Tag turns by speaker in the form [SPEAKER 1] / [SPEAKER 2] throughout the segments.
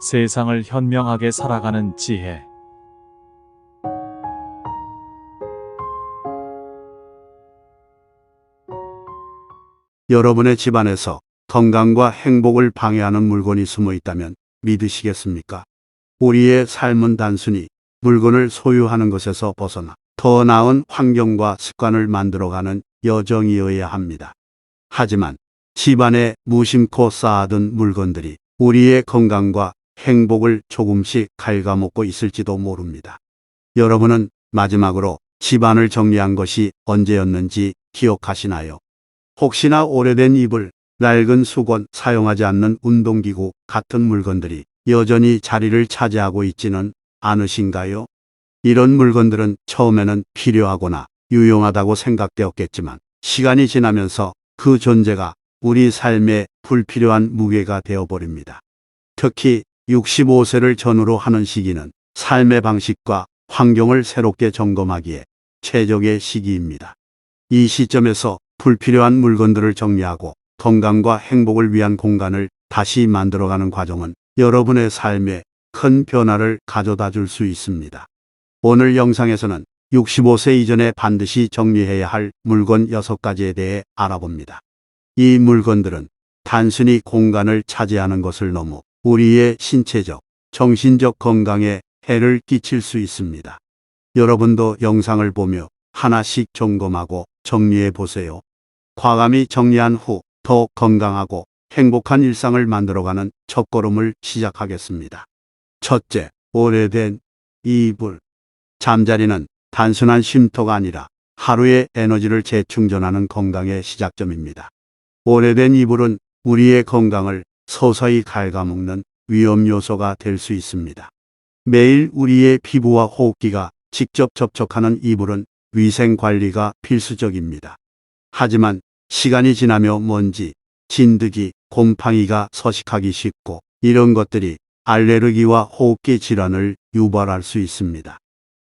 [SPEAKER 1] 세상을 현명하게 살아가는 지혜.
[SPEAKER 2] 여러분의 집안에서 건강과 행복을 방해하는 물건이 숨어 있다면 믿으시겠습니까? 우리의 삶은 단순히 물건을 소유하는 것에서 벗어나 더 나은 환경과 습관을 만들어가는 여정이어야 합니다. 하지만 집안에 무심코 쌓아둔 물건들이 우리의 건강과 행복을 조금씩 갉아먹고 있을지도 모릅니다. 여러분은 마지막으로 집안을 정리한 것이 언제였는지 기억하시나요? 혹시나 오래된 이불, 낡은 수건, 사용하지 않는 운동기구 같은 물건들이 여전히 자리를 차지하고 있지는 않으신가요? 이런 물건들은 처음에는 필요하거나 유용하다고 생각되었겠지만 시간이 지나면서 그 존재가 우리 삶에 불필요한 무게가 되어버립니다. 특히 65세를 전후로 하는 시기는 삶의 방식과 환경을 새롭게 점검하기에 최적의 시기입니다. 이 시점에서 불필요한 물건들을 정리하고 건강과 행복을 위한 공간을 다시 만들어가는 과정은 여러분의 삶에 큰 변화를 가져다 줄 수 있습니다. 오늘 영상에서는 65세 이전에 반드시 정리해야 할 물건 6가지에 대해 알아봅니다. 이 물건들은 단순히 공간을 차지하는 것을 넘어 우리의 신체적, 정신적 건강에 해를 끼칠 수 있습니다. 여러분도 영상을 보며 하나씩 점검하고 정리해 보세요. 과감히 정리한 후 더 건강하고 행복한 일상을 만들어가는 첫걸음을 시작하겠습니다. 첫째, 오래된 이불. 잠자리는 단순한 쉼터가 아니라 하루의 에너지를 재충전하는 건강의 시작점입니다. 오래된 이불은 우리의 건강을 서서히 갉아먹는 위험 요소가 될 수 있습니다. 매일 우리의 피부와 호흡기가 직접 접촉하는 이불은 위생 관리가 필수적입니다. 하지만 시간이 지나며 먼지, 진드기, 곰팡이가 서식하기 쉽고 이런 것들이 알레르기와 호흡기 질환을 유발할 수 있습니다.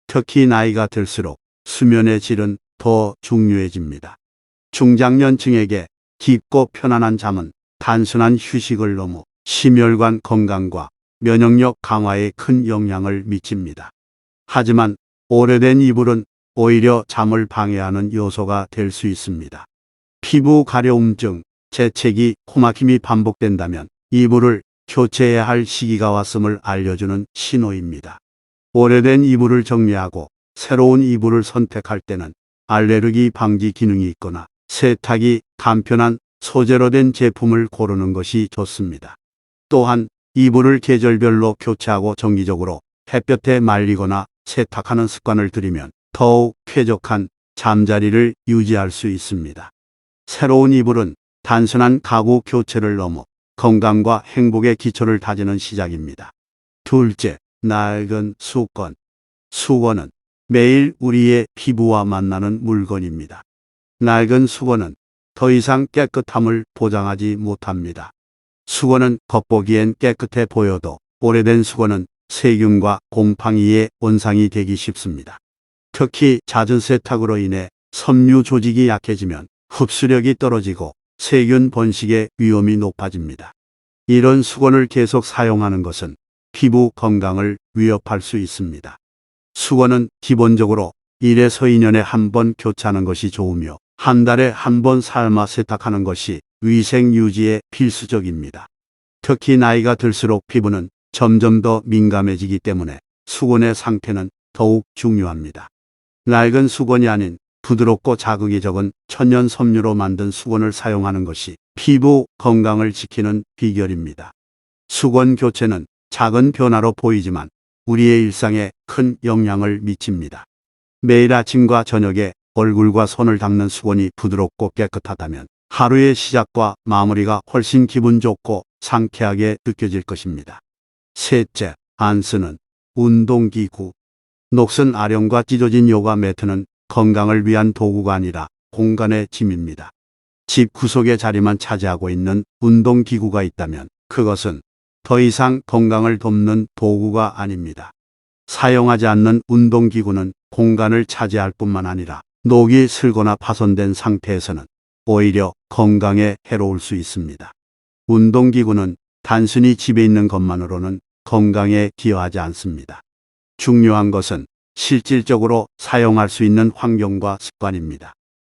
[SPEAKER 2] 특히 나이가 들수록 수면의 질은 더 중요해집니다. 중장년층에게 깊고 편안한 잠은 단순한 휴식을 넘어 심혈관 건강과 면역력 강화에 큰 영향을 미칩니다. 하지만 오래된 이불은 오히려 잠을 방해하는 요소가 될 수 있습니다. 피부 가려움증, 재채기, 코막힘이 반복된다면 이불을 교체해야 할 시기가 왔음을 알려주는 신호입니다. 오래된 이불을 정리하고 새로운 이불을 선택할 때는 알레르기 방지 기능이 있거나 세탁이 간편한 소재로 된 제품을 고르는 것이 좋습니다. 또한 이불을 계절별로 교체하고 정기적으로 햇볕에 말리거나 세탁하는 습관을 들이면 더욱 쾌적한 잠자리를 유지할 수 있습니다. 새로운 이불은 단순한 가구 교체를 넘어 건강과 행복의 기초를 다지는 시작입니다. 둘째, 낡은 수건. 수건은 매일 우리의 피부와 만나는 물건입니다. 낡은 수건은 더 이상 깨끗함을 보장하지 못합니다. 수건은 겉보기엔 깨끗해 보여도 오래된 수건은 세균과 곰팡이의 원상이 되기 쉽습니다. 특히 잦은 세탁으로 인해 섬유 조직이 약해지면 흡수력이 떨어지고 세균 번식의 위험이 높아집니다. 이런 수건을 계속 사용하는 것은 피부 건강을 위협할 수 있습니다. 수건은 기본적으로 1에서 2년에 한 번 교체하는 것이 좋으며 한 달에 한 번 삶아 세탁하는 것이 위생 유지에 필수적입니다. 특히 나이가 들수록 피부는 점점 더 민감해지기 때문에 수건의 상태는 더욱 중요합니다. 낡은 수건이 아닌 부드럽고 자극이 적은 천연 섬유로 만든 수건을 사용하는 것이 피부 건강을 지키는 비결입니다. 수건 교체는 작은 변화로 보이지만 우리의 일상에 큰 영향을 미칩니다. 매일 아침과 저녁에 얼굴과 손을 닦는 수건이 부드럽고 깨끗하다면 하루의 시작과 마무리가 훨씬 기분 좋고 상쾌하게 느껴질 것입니다. 셋째, 안 쓰는 운동기구. 녹슨 아령과 찢어진 요가 매트는 건강을 위한 도구가 아니라 공간의 짐입니다. 집 구석의 자리만 차지하고 있는 운동기구가 있다면 그것은 더 이상 건강을 돕는 도구가 아닙니다. 사용하지 않는 운동기구는 공간을 차지할 뿐만 아니라 녹이 슬거나 파손된 상태에서는 오히려 건강에 해로울 수 있습니다. 운동기구는 단순히 집에 있는 것만으로는 건강에 기여하지 않습니다. 중요한 것은 실질적으로 사용할 수 있는 환경과 습관입니다.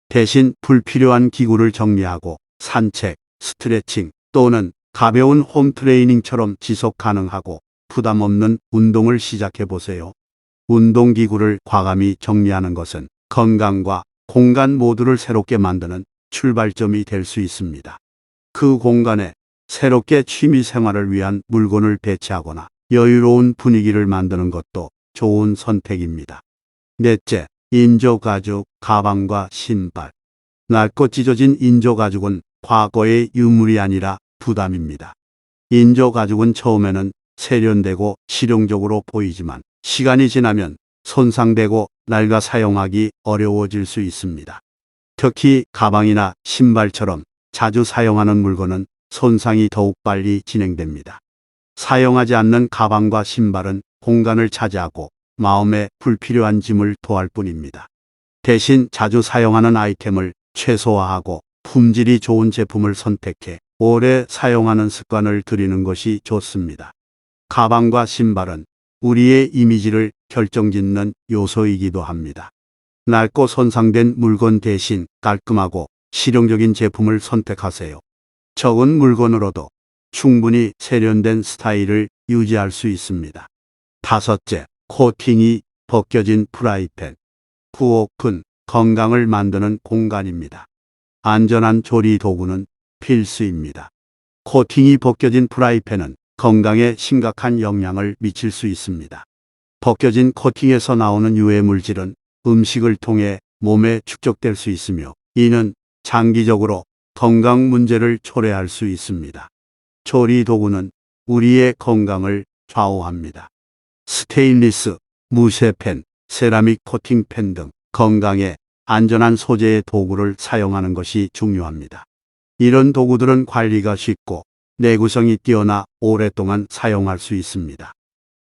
[SPEAKER 2] 대신 불필요한 기구를 정리하고 산책, 스트레칭 또는 가벼운 홈 트레이닝처럼 지속 가능하고 부담 없는 운동을 시작해 보세요. 운동기구를 과감히 정리하는 것은 건강과 공간 모두를 새롭게 만드는 출발점이 될 수 있습니다. 그 공간에 새롭게 취미 생활을 위한 물건을 배치하거나 여유로운 분위기를 만드는 것도 좋은 선택입니다. 넷째, 인조 가죽, 가방과 신발. 낡고 찢어진 인조 가죽은 과거의 유물이 아니라 부담입니다. 인조 가죽은 처음에는 세련되고 실용적으로 보이지만 시간이 지나면 손상되고 낡아 사용하기 어려워질 수 있습니다. 특히 가방이나 신발처럼 자주 사용하는 물건은 손상이 더욱 빨리 진행됩니다. 사용하지 않는 가방과 신발은 공간을 차지하고 마음에 불필요한 짐을 토할 뿐입니다. 대신 자주 사용하는 아이템을 최소화하고 품질이 좋은 제품을 선택해 오래 사용하는 습관을 들이는 것이 좋습니다. 가방과 신발은 우리의 이미지를 결정짓는 요소이기도 합니다. 낡고 손상된 물건 대신 깔끔하고 실용적인 제품을 선택하세요. 적은 물건으로도 충분히 세련된 스타일을 유지할 수 있습니다. 다섯째, 코팅이 벗겨진 프라이팬. 부엌은 건강을 만드는 공간입니다. 안전한 조리 도구는 필수입니다. 코팅이 벗겨진 프라이팬은 건강에 심각한 영향을 미칠 수 있습니다. 벗겨진 코팅에서 나오는 유해 물질은 음식을 통해 몸에 축적될 수 있으며 이는 장기적으로 건강 문제를 초래할 수 있습니다. 조리 도구는 우리의 건강을 좌우합니다. 스테인리스, 무쇠펜, 세라믹 코팅펜 등 건강에 안전한 소재의 도구를 사용하는 것이 중요합니다. 이런 도구들은 관리가 쉽고 내구성이 뛰어나 오랫동안 사용할 수 있습니다.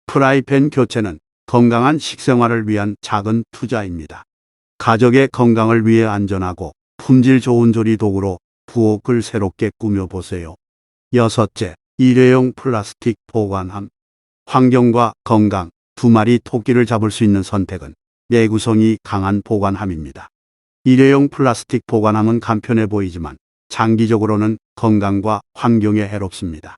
[SPEAKER 2] 프라이팬 교체는 건강한 식생활을 위한 작은 투자입니다. 가족의 건강을 위해 안전하고 품질 좋은 조리 도구로 부엌을 새롭게 꾸며보세요. 여섯째, 일회용 플라스틱 보관함. 환경과 건강, 두 마리 토끼를 잡을 수 있는 선택은 내구성이 강한 보관함입니다. 일회용 플라스틱 보관함은 간편해 보이지만 장기적으로는 건강과 환경에 해롭습니다.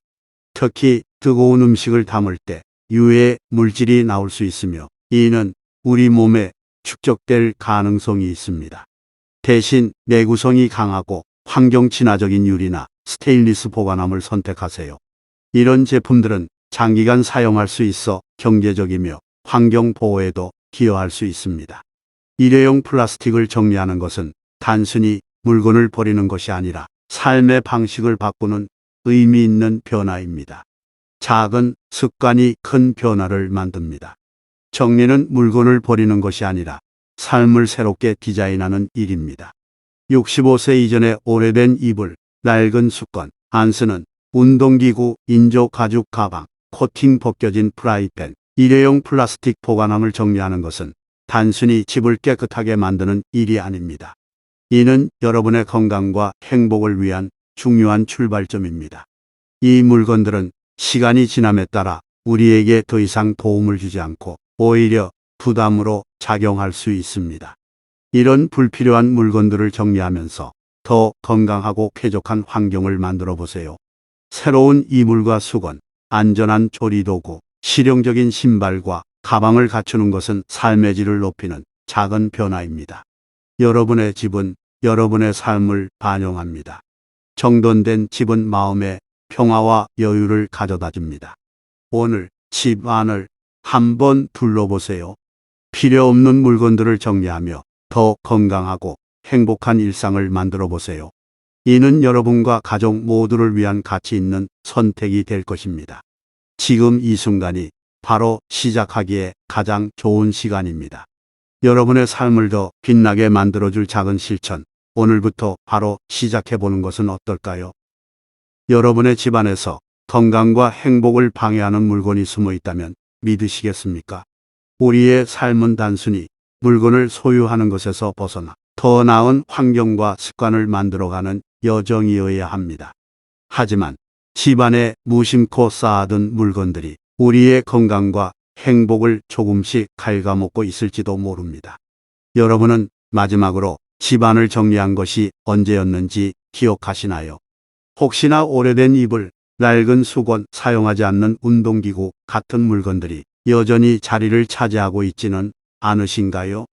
[SPEAKER 2] 특히 뜨거운 음식을 담을 때 유해 물질이 나올 수 있으며 이는 우리 몸에 축적될 가능성이 있습니다. 대신 내구성이 강하고 환경 친화적인 유리나 스테인리스 보관함을 선택하세요. 이런 제품들은 장기간 사용할 수 있어 경제적이며 환경 보호에도 기여할 수 있습니다. 일회용 플라스틱을 정리하는 것은 단순히 물건을 버리는 것이 아니라 삶의 방식을 바꾸는 의미 있는 변화입니다. 작은 습관이 큰 변화를 만듭니다. 정리는 물건을 버리는 것이 아니라 삶을 새롭게 디자인하는 일입니다. 65세 이전에 오래된 이불, 낡은 습관, 안쓰는 운동기구, 인조 가죽 가방, 코팅 벗겨진 프라이팬, 일회용 플라스틱 보관함을 정리하는 것은 단순히 집을 깨끗하게 만드는 일이 아닙니다. 이는 여러분의 건강과 행복을 위한 중요한 출발점입니다. 이 물건들은 시간이 지남에 따라 우리에게 더 이상 도움을 주지 않고 오히려 부담으로 작용할 수 있습니다. 이런 불필요한 물건들을 정리하면서 더 건강하고 쾌적한 환경을 만들어 보세요. 새로운 이물과 수건, 안전한 조리도구, 실용적인 신발과 가방을 갖추는 것은 삶의 질을 높이는 작은 변화입니다. 여러분의 집은 여러분의 삶을 반영합니다. 정돈된 집은 마음의 평화와 여유를 가져다 줍니다. 오늘 집 안을 한번 둘러보세요. 필요 없는 물건들을 정리하며 더 건강하고 행복한 일상을 만들어 보세요. 이는 여러분과 가족 모두를 위한 가치 있는 선택이 될 것입니다. 지금 이 순간이 바로 시작하기에 가장 좋은 시간입니다. 여러분의 삶을 더 빛나게 만들어줄 작은 실천, 오늘부터 바로 시작해 보는 것은 어떨까요? 여러분의 집안에서 건강과 행복을 방해하는 물건이 숨어 있다면 믿으시겠습니까? 우리의 삶은 단순히 물건을 소유하는 것에서 벗어나 더 나은 환경과 습관을 만들어가는 여정이어야 합니다. 하지만 집안에 무심코 쌓아둔 물건들이 우리의 건강과 행복을 조금씩 갉아먹고 있을지도 모릅니다. 여러분은 마지막으로 집안을 정리한 것이 언제였는지 기억하시나요? 혹시나 오래된 이불, 낡은 수건, 사용하지 않는 운동기구 같은 물건들이 여전히 자리를 차지하고 있지는 않으신가요?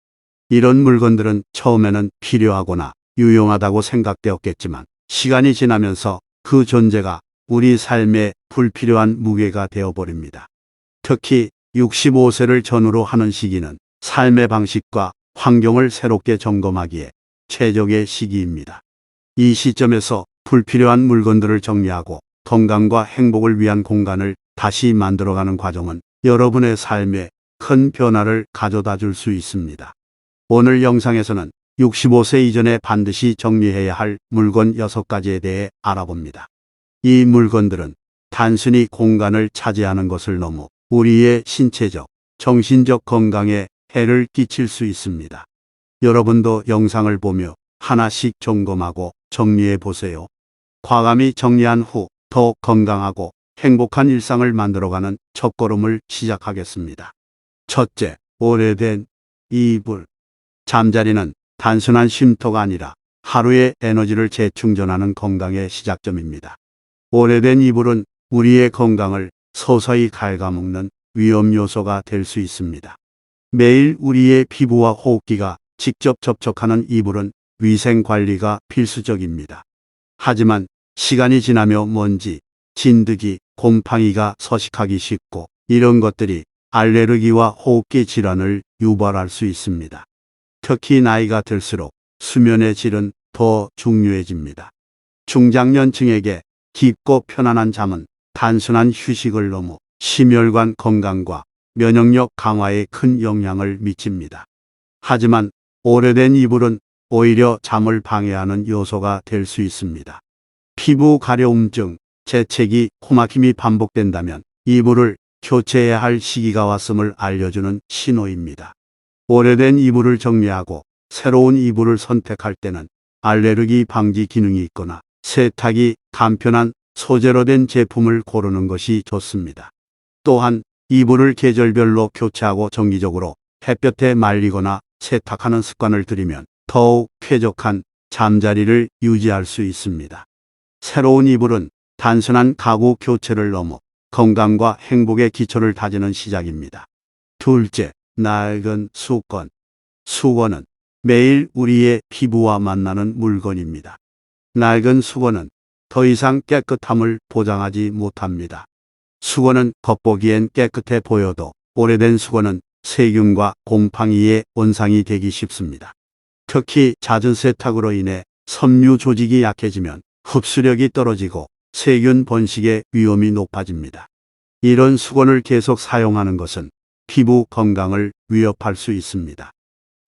[SPEAKER 2] 이런 물건들은 처음에는 필요하거나 유용하다고 생각되었겠지만 시간이 지나면서 그 존재가 우리 삶에 불필요한 무게가 되어버립니다. 특히 65세를 전후로 하는 시기는 삶의 방식과 환경을 새롭게 점검하기에 최적의 시기입니다. 이 시점에서 불필요한 물건들을 정리하고 건강과 행복을 위한 공간을 다시 만들어가는 과정은 여러분의 삶에 큰 변화를 가져다 줄 수 있습니다. 오늘 영상에서는 65세 이전에 반드시 정리해야 할 물건 6가지에 대해 알아봅니다. 이 물건들은 단순히 공간을 차지하는 것을 넘어 우리의 신체적, 정신적 건강에 해를 끼칠 수 있습니다. 여러분도 영상을 보며 하나씩 점검하고 정리해 보세요. 과감히 정리한 후 더 건강하고 행복한 일상을 만들어가는 첫걸음을 시작하겠습니다. 첫째, 오래된 이불. 잠자리는 단순한 쉼터가 아니라 하루의 에너지를 재충전하는 건강의 시작점입니다. 오래된 이불은 우리의 건강을 서서히 갉아먹는 위험 요소가 될 수 있습니다. 매일 우리의 피부와 호흡기가 직접 접촉하는 이불은 위생 관리가 필수적입니다. 하지만 시간이 지나며 먼지, 진드기, 곰팡이가 서식하기 쉽고 이런 것들이 알레르기와 호흡기 질환을 유발할 수 있습니다. 특히 나이가 들수록 수면의 질은 더 중요해집니다. 중장년층에게 깊고 편안한 잠은 단순한 휴식을 넘어 심혈관 건강과 면역력 강화에 큰 영향을 미칩니다. 하지만 오래된 이불은 오히려 잠을 방해하는 요소가 될 수 있습니다. 피부 가려움증, 재채기, 코막힘이 반복된다면 이불을 교체해야 할 시기가 왔음을 알려주는 신호입니다. 오래된 이불을 정리하고 새로운 이불을 선택할 때는 알레르기 방지 기능이 있거나 세탁이 간편한 소재로 된 제품을 고르는 것이 좋습니다. 또한 이불을 계절별로 교체하고 정기적으로 햇볕에 말리거나 세탁하는 습관을 들이면 더욱 쾌적한 잠자리를 유지할 수 있습니다. 새로운 이불은 단순한 가구 교체를 넘어 건강과 행복의 기초를 다지는 시작입니다. 둘째, 낡은 수건. 수건은 매일 우리의 피부와 만나는 물건입니다. 낡은 수건은 더 이상 깨끗함을 보장하지 못합니다. 수건은 겉보기엔 깨끗해 보여도 오래된 수건은 세균과 곰팡이의 원상이 되기 쉽습니다. 특히 잦은 세탁으로 인해 섬유 조직이 약해지면 흡수력이 떨어지고 세균 번식의 위험이 높아집니다. 이런 수건을 계속 사용하는 것은 피부 건강을 위협할 수 있습니다.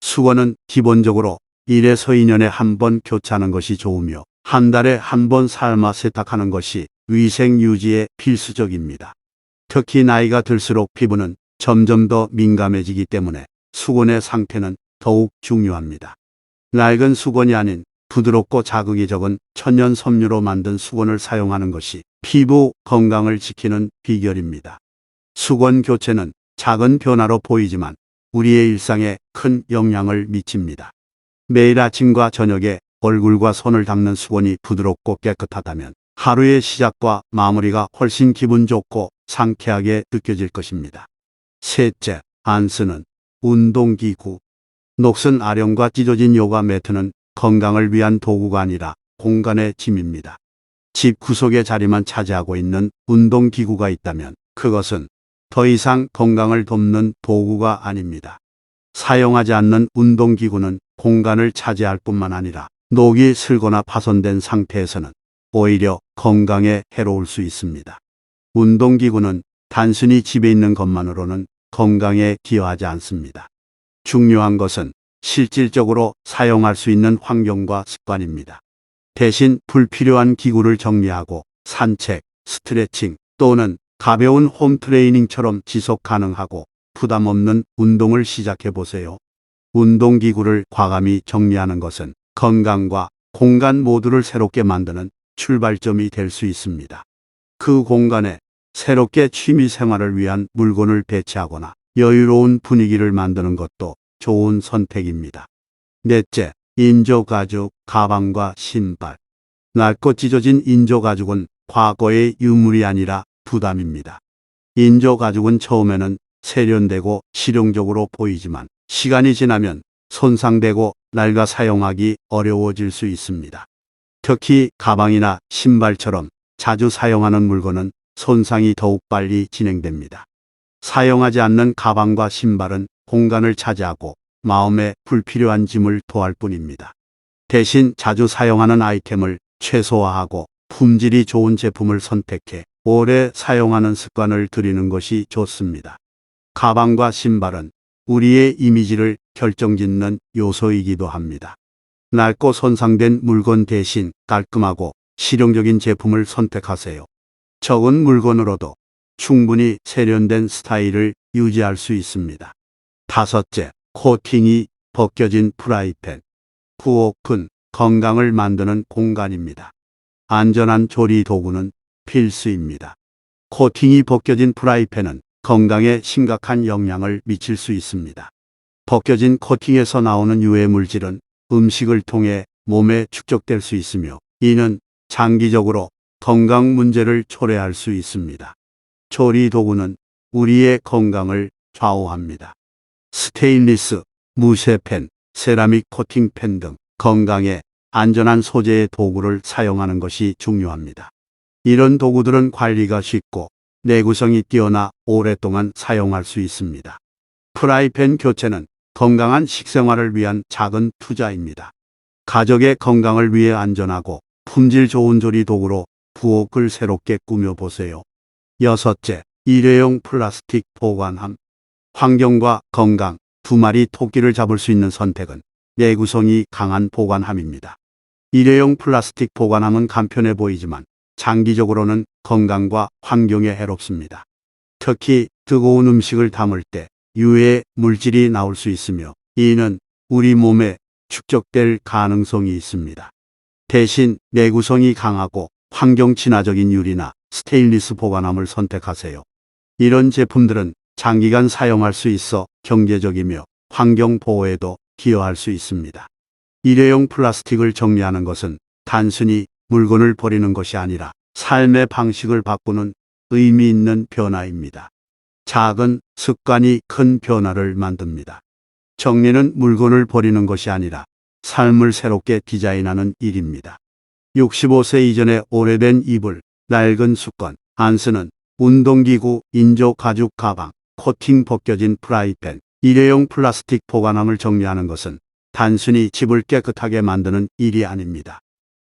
[SPEAKER 2] 수건은 기본적으로 1에서 2년에 한 번 교체하는 것이 좋으며 한 달에 한 번 삶아 세탁하는 것이 위생 유지에 필수적입니다. 특히 나이가 들수록 피부는 점점 더 민감해지기 때문에 수건의 상태는 더욱 중요합니다. 낡은 수건이 아닌 부드럽고 자극이 적은 천연 섬유로 만든 수건을 사용하는 것이 피부 건강을 지키는 비결입니다. 수건 교체는 작은 변화로 보이지만 우리의 일상에 큰 영향을 미칩니다. 매일 아침과 저녁에 얼굴과 손을 닦는 수건이 부드럽고 깨끗하다면 하루의 시작과 마무리가 훨씬 기분 좋고 상쾌하게 느껴질 것입니다. 셋째, 안 쓰는 운동기구. 녹슨 아령과 찢어진 요가 매트는 건강을 위한 도구가 아니라 공간의 짐입니다. 집 구석의 자리만 차지하고 있는 운동기구가 있다면 그것은 더 이상 건강을 돕는 도구가 아닙니다. 사용하지 않는 운동기구는 공간을 차지할 뿐만 아니라 녹이 슬거나 파손된 상태에서는 오히려 건강에 해로울 수 있습니다. 운동기구는 단순히 집에 있는 것만으로는 건강에 기여하지 않습니다. 중요한 것은 실질적으로 사용할 수 있는 환경과 습관입니다. 대신 불필요한 기구를 정리하고 산책, 스트레칭 또는 가벼운 홈 트레이닝처럼 지속 가능하고 부담 없는 운동을 시작해 보세요. 운동기구를 과감히 정리하는 것은 건강과 공간 모두를 새롭게 만드는 출발점이 될 수 있습니다. 그 공간에 새롭게 취미 생활을 위한 물건을 배치하거나 여유로운 분위기를 만드는 것도 좋은 선택입니다. 넷째, 인조 가죽, 가방과 신발. 낡고 찢어진 인조 가죽은 과거의 유물이 아니라 부담입니다. 인조 가죽은 처음에는 세련되고 실용적으로 보이지만 시간이 지나면 손상되고 낡아 사용하기 어려워질 수 있습니다. 특히 가방이나 신발처럼 자주 사용하는 물건은 손상이 더욱 빨리 진행됩니다. 사용하지 않는 가방과 신발은 공간을 차지하고 마음에 불필요한 짐을 토할 뿐입니다. 대신 자주 사용하는 아이템을 최소화하고 품질이 좋은 제품을 선택해 오래 사용하는 습관을 들이는 것이 좋습니다. 가방과 신발은 우리의 이미지를 결정짓는 요소이기도 합니다. 낡고 손상된 물건 대신 깔끔하고 실용적인 제품을 선택하세요. 적은 물건으로도 충분히 세련된 스타일을 유지할 수 있습니다. 다섯째, 코팅이 벗겨진 프라이팬. 부엌은 건강을 만드는 공간입니다. 안전한 조리 도구는 필수입니다. 코팅이 벗겨진 프라이팬은 건강에 심각한 영향을 미칠 수 있습니다. 벗겨진 코팅에서 나오는 유해 물질은 음식을 통해 몸에 축적될 수 있으며 이는 장기적으로 건강 문제를 초래할 수 있습니다. 조리 도구는 우리의 건강을 좌우합니다. 스테인리스, 무쇠펜, 세라믹 코팅펜 등 건강에 안전한 소재의 도구를 사용하는 것이 중요합니다. 이런 도구들은 관리가 쉽고 내구성이 뛰어나 오랫동안 사용할 수 있습니다. 프라이팬 교체는 건강한 식생활을 위한 작은 투자입니다. 가족의 건강을 위해 안전하고 품질 좋은 조리 도구로 부엌을 새롭게 꾸며보세요. 여섯째, 일회용 플라스틱 보관함. 환경과 건강 두 마리 토끼를 잡을 수 있는 선택은 내구성이 강한 보관함입니다. 일회용 플라스틱 보관함은 간편해 보이지만 장기적으로는 건강과 환경에 해롭습니다. 특히 뜨거운 음식을 담을 때 유해 물질이 나올 수 있으며 이는 우리 몸에 축적될 가능성이 있습니다. 대신 내구성이 강하고 환경 친화적인 유리나 스테인리스 보관함을 선택하세요. 이런 제품들은 장기간 사용할 수 있어 경제적이며 환경 보호에도 기여할 수 있습니다. 일회용 플라스틱을 정리하는 것은 단순히 물건을 버리는 것이 아니라 삶의 방식을 바꾸는 의미 있는 변화입니다. 작은 습관이 큰 변화를 만듭니다. 정리는 물건을 버리는 것이 아니라 삶을 새롭게 디자인하는 일입니다. 65세 이전에 오래된 이불, 낡은 수건, 안 쓰는 운동기구, 인조 가죽 가방, 코팅 벗겨진 프라이팬, 일회용 플라스틱 보관함을 정리하는 것은 단순히 집을 깨끗하게 만드는 일이 아닙니다.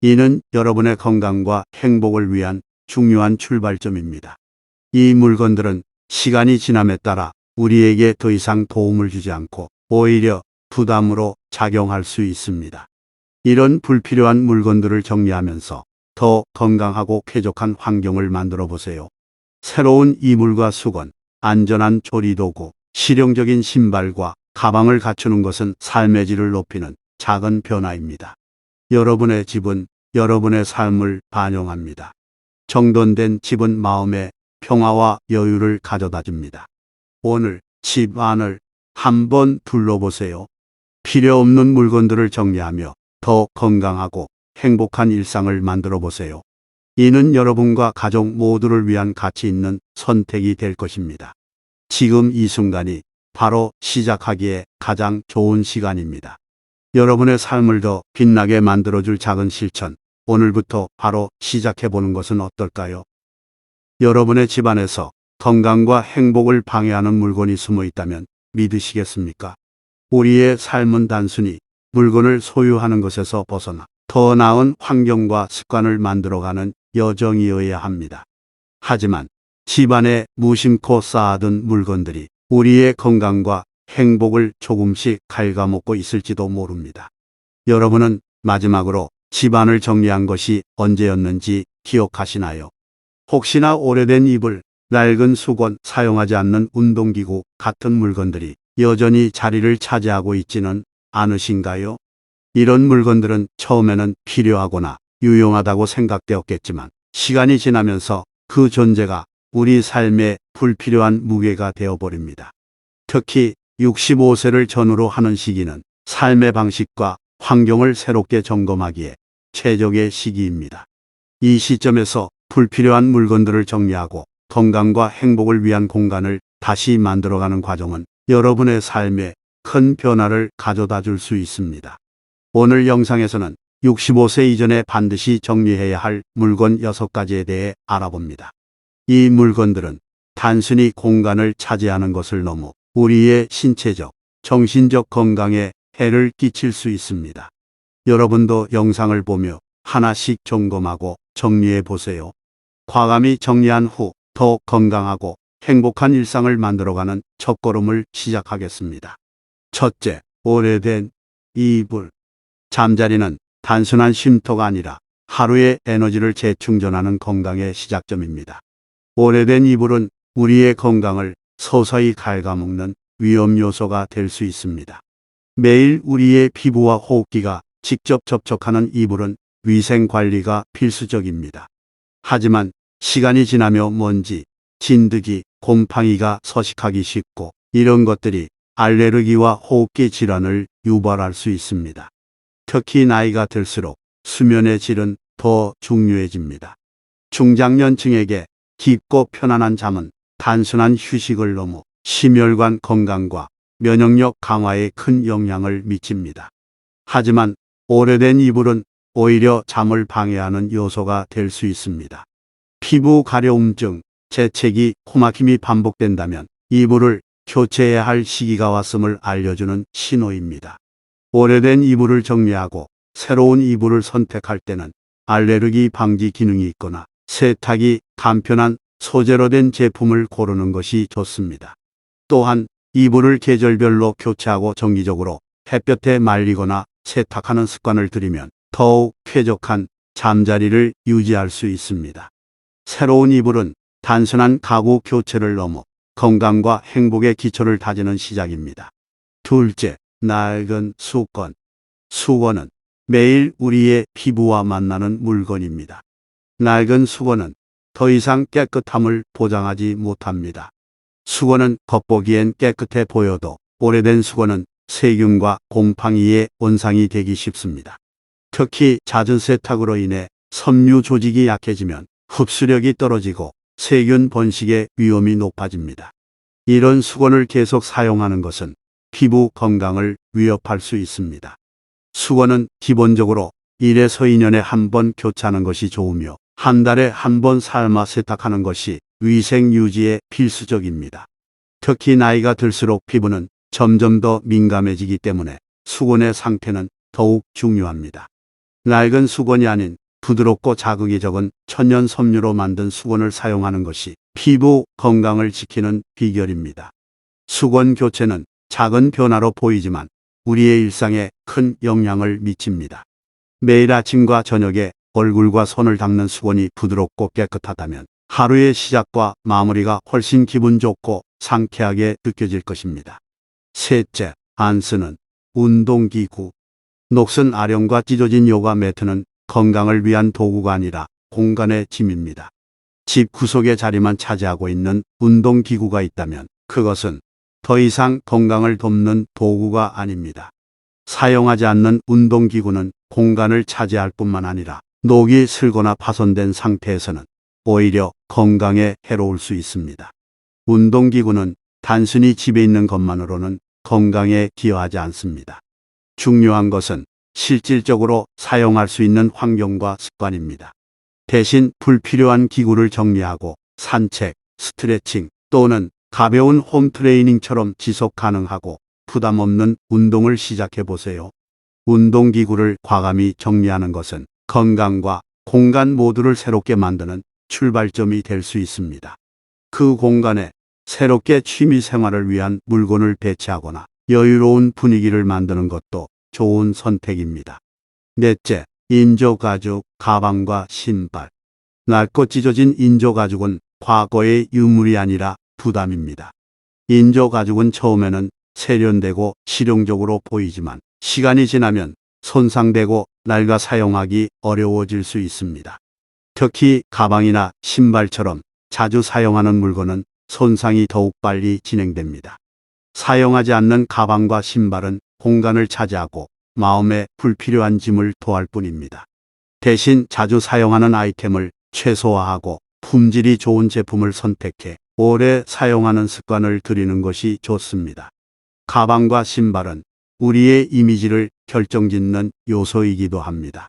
[SPEAKER 2] 이는 여러분의 건강과 행복을 위한 중요한 출발점입니다. 이 물건들은 시간이 지남에 따라 우리에게 더 이상 도움을 주지 않고 오히려 부담으로 작용할 수 있습니다. 이런 불필요한 물건들을 정리하면서 더 건강하고 쾌적한 환경을 만들어 보세요. 새로운 이물과 수건, 안전한 조리도구, 실용적인 신발과 가방을 갖추는 것은 삶의 질을 높이는 작은 변화입니다. 여러분의 집은 여러분의 삶을 반영합니다. 정돈된 집은 마음의 평화와 여유를 가져다 줍니다. 오늘 집 안을 한번 둘러보세요. 필요 없는 물건들을 정리하며 더 건강하고 행복한 일상을 만들어 보세요. 이는 여러분과 가족 모두를 위한 가치 있는 선택이 될 것입니다. 지금 이 순간이 바로 시작하기에 가장 좋은 시간입니다. 여러분의 삶을 더 빛나게 만들어줄 작은 실천, 오늘부터 바로 시작해 보는 것은 어떨까요? 여러분의 집안에서 건강과 행복을 방해하는 물건이 숨어 있다면 믿으시겠습니까? 우리의 삶은 단순히 물건을 소유하는 것에서 벗어나 더 나은 환경과 습관을 만들어가는 여정이어야 합니다. 하지만 집안에 무심코 쌓아둔 물건들이 우리의 건강과 행복을 조금씩 갉아먹고 있을지도 모릅니다. 여러분은 마지막으로 집안을 정리한 것이 언제였는지 기억하시나요? 혹시나 오래된 이불, 낡은 수건, 사용하지 않는 운동기구 같은 물건들이 여전히 자리를 차지하고 있지는 않으신가요? 이런 물건들은 처음에는 필요하거나 유용하다고 생각되었겠지만 시간이 지나면서 그 존재가 우리 삶에 불필요한 무게가 되어버립니다. 특히 65세를 전후로 하는 시기는 삶의 방식과 환경을 새롭게 점검하기에 최적의 시기입니다. 이 시점에서 불필요한 물건들을 정리하고 건강과 행복을 위한 공간을 다시 만들어가는 과정은 여러분의 삶에 큰 변화를 가져다 줄 수 있습니다. 오늘 영상에서는 65세 이전에 반드시 정리해야 할 물건 6가지에 대해 알아봅니다. 이 물건들은 단순히 공간을 차지하는 것을 넘어 우리의 신체적, 정신적 건강에 해를 끼칠 수 있습니다. 여러분도 영상을 보며 하나씩 점검하고 정리해 보세요. 과감히 정리한 후 더 건강하고 행복한 일상을 만들어가는 첫걸음을 시작하겠습니다. 첫째, 오래된 이불. 잠자리는 단순한 쉼터가 아니라 하루의 에너지를 재충전하는 건강의 시작점입니다. 오래된 이불은 우리의 건강을 서서히 갉아먹는 위험 요소가 될 수 있습니다. 매일 우리의 피부와 호흡기가 직접 접촉하는 이불은 위생 관리가 필수적입니다. 하지만 시간이 지나며 먼지, 진드기, 곰팡이가 서식하기 쉽고 이런 것들이 알레르기와 호흡기 질환을 유발할 수 있습니다. 특히 나이가 들수록 수면의 질은 더 중요해집니다. 중장년층에게 깊고 편안한 잠은 단순한 휴식을 넘어 심혈관 건강과 면역력 강화에 큰 영향을 미칩니다. 하지만 오래된 이불은 오히려 잠을 방해하는 요소가 될 수 있습니다. 피부 가려움증, 재채기, 코막힘이 반복된다면 이불을 교체해야 할 시기가 왔음을 알려주는 신호입니다. 오래된 이불을 정리하고 새로운 이불을 선택할 때는 알레르기 방지 기능이 있거나 세탁이 간편한 소재로 된 제품을 고르는 것이 좋습니다. 또한 이불을 계절별로 교체하고 정기적으로 햇볕에 말리거나 세탁하는 습관을 들이면 더욱 쾌적한 잠자리를 유지할 수 있습니다. 새로운 이불은 단순한 가구 교체를 넘어 건강과 행복의 기초를 다지는 시작입니다. 둘째, 낡은 수건. 수건은 매일 우리의 피부와 만나는 물건입니다. 낡은 수건은 더 이상 깨끗함을 보장하지 못합니다. 수건은 겉보기엔 깨끗해 보여도 오래된 수건은 세균과 곰팡이의 원상이 되기 쉽습니다. 특히 잦은 세탁으로 인해 섬유 조직이 약해지면 흡수력이 떨어지고 세균 번식의 위험이 높아집니다. 이런 수건을 계속 사용하는 것은 피부 건강을 위협할 수 있습니다. 수건은 기본적으로 1에서 2년에 한 번 교체하는 것이 좋으며 한 달에 한 번 삶아 세탁하는 것이 위생 유지에 필수적입니다. 특히 나이가 들수록 피부는 점점 더 민감해지기 때문에 수건의 상태는 더욱 중요합니다. 낡은 수건이 아닌 부드럽고 자극이 적은 천연 섬유로 만든 수건을 사용하는 것이 피부 건강을 지키는 비결입니다. 수건 교체는 작은 변화로 보이지만 우리의 일상에 큰 영향을 미칩니다. 매일 아침과 저녁에 얼굴과 손을 닦는 수건이 부드럽고 깨끗하다면 하루의 시작과 마무리가 훨씬 기분 좋고 상쾌하게 느껴질 것입니다. 셋째, 안 쓰는 운동기구. 녹슨 아령과 찢어진 요가 매트는 건강을 위한 도구가 아니라 공간의 짐입니다. 집 구석의 자리만 차지하고 있는 운동기구가 있다면 그것은 더 이상 건강을 돕는 도구가 아닙니다. 사용하지 않는 운동기구는 공간을 차지할 뿐만 아니라 녹이 슬거나 파손된 상태에서는 오히려 건강에 해로울 수 있습니다. 운동기구는 단순히 집에 있는 것만으로는 건강에 기여하지 않습니다. 중요한 것은 실질적으로 사용할 수 있는 환경과 습관입니다. 대신 불필요한 기구를 정리하고 산책, 스트레칭 또는 가벼운 홈 트레이닝처럼 지속 가능하고 부담 없는 운동을 시작해 보세요. 운동기구를 과감히 정리하는 것은 건강과 공간 모두를 새롭게 만드는 출발점이 될 수 있습니다. 그 공간에 새롭게 취미 생활을 위한 물건을 배치하거나 여유로운 분위기를 만드는 것도 좋은 선택입니다. 넷째, 인조 가죽, 가방과 신발. 낡고 찢어진 인조 가죽은 과거의 유물이 아니라 부담입니다. 인조 가죽은 처음에는 세련되고 실용적으로 보이지만 시간이 지나면 손상되고 낡아 사용하기 어려워질 수 있습니다. 특히 가방이나 신발처럼 자주 사용하는 물건은 손상이 더욱 빨리 진행됩니다. 사용하지 않는 가방과 신발은 공간을 차지하고 마음에 불필요한 짐을 더할 뿐입니다. 대신 자주 사용하는 아이템을 최소화하고 품질이 좋은 제품을 선택해 오래 사용하는 습관을 들이는 것이 좋습니다. 가방과 신발은 우리의 이미지를 결정짓는 요소이기도 합니다.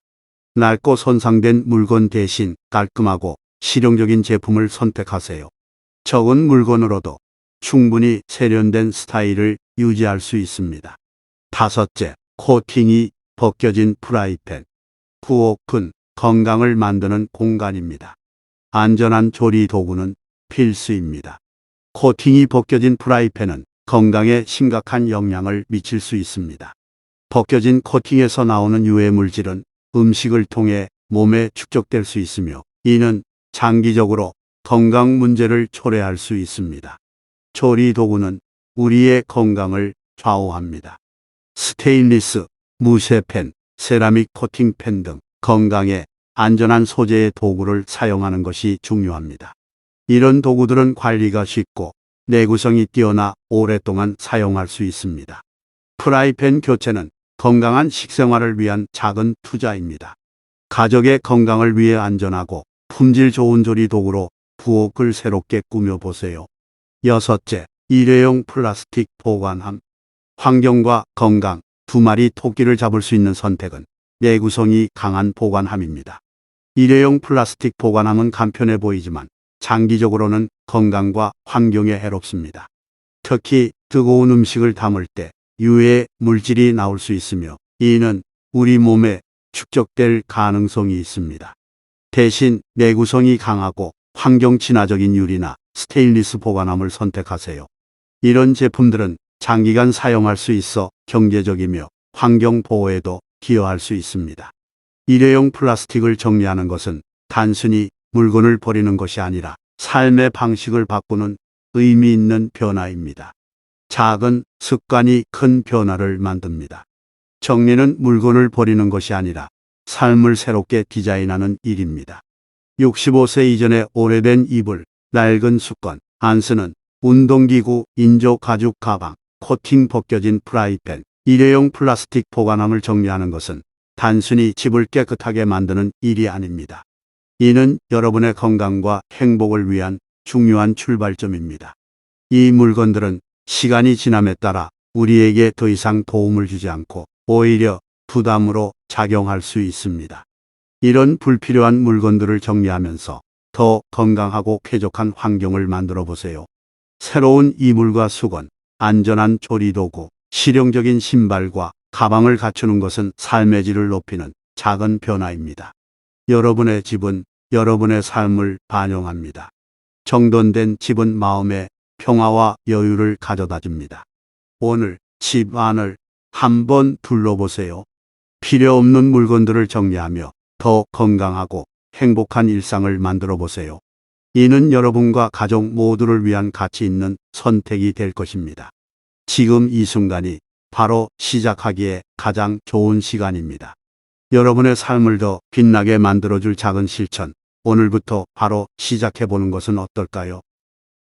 [SPEAKER 2] 낡고 손상된 물건 대신 깔끔하고 실용적인 제품을 선택하세요. 적은 물건으로도 충분히 세련된 스타일을 유지할 수 있습니다. 다섯째, 코팅이 벗겨진 프라이팬. 부엌은 건강을 만드는 공간입니다. 안전한 조리 도구는 필수입니다. 코팅이 벗겨진 프라이팬은 건강에 심각한 영향을 미칠 수 있습니다. 벗겨진 코팅에서 나오는 유해 물질은 음식을 통해 몸에 축적될 수 있으며 이는 장기적으로 건강 문제를 초래할 수 있습니다. 조리 도구는 우리의 건강을 좌우합니다. 스테인리스, 무쇠펜, 세라믹 코팅펜 등 건강에 안전한 소재의 도구를 사용하는 것이 중요합니다. 이런 도구들은 관리가 쉽고 내구성이 뛰어나 오랫동안 사용할 수 있습니다. 프라이팬 교체는 건강한 식생활을 위한 작은 투자입니다. 가족의 건강을 위해 안전하고 품질 좋은 조리 도구로 부엌을 새롭게 꾸며보세요. 여섯째, 일회용 플라스틱 보관함. 환경과 건강, 두 마리 토끼를 잡을 수 있는 선택은 내구성이 강한 보관함입니다. 일회용 플라스틱 보관함은 간편해 보이지만 장기적으로는 건강과 환경에 해롭습니다. 특히 뜨거운 음식을 담을 때 유해 물질이 나올 수 있으며 이는 우리 몸에 축적될 가능성이 있습니다. 대신 내구성이 강하고 환경 친화적인 유리나 스테인리스 보관함을 선택하세요. 이런 제품들은 장기간 사용할 수 있어 경제적이며 환경 보호에도 기여할 수 있습니다. 일회용 플라스틱을 정리하는 것은 단순히 물건을 버리는 것이 아니라 삶의 방식을 바꾸는 의미 있는 변화입니다. 작은 습관이 큰 변화를 만듭니다. 정리는 물건을 버리는 것이 아니라 삶을 새롭게 디자인하는 일입니다. 65세 이전에 오래된 이불, 낡은 습관, 안 쓰는 운동기구, 인조 가죽 가방, 코팅 벗겨진 프라이팬, 일회용 플라스틱 보관함을 정리하는 것은 단순히 집을 깨끗하게 만드는 일이 아닙니다. 이는 여러분의 건강과 행복을 위한 중요한 출발점입니다. 이 물건들은 시간이 지남에 따라 우리에게 더 이상 도움을 주지 않고 오히려 부담으로 작용할 수 있습니다. 이런 불필요한 물건들을 정리하면서 더 건강하고 쾌적한 환경을 만들어 보세요. 새로운 이물과 수건, 안전한 조리도구, 실용적인 신발과 가방을 갖추는 것은 삶의 질을 높이는 작은 변화입니다. 여러분의 집은 여러분의 삶을 반영합니다. 정돈된 집은 마음의 평화와 여유를 가져다 줍니다. 오늘 집 안을 한번 둘러보세요. 필요 없는 물건들을 정리하며 더 건강하고 행복한 일상을 만들어 보세요. 이는 여러분과 가족 모두를 위한 가치 있는 선택이 될 것입니다. 지금 이 순간이 바로 시작하기에 가장 좋은 시간입니다. 여러분의 삶을 더 빛나게 만들어줄 작은 실천, 오늘부터 바로 시작해 보는 것은 어떨까요?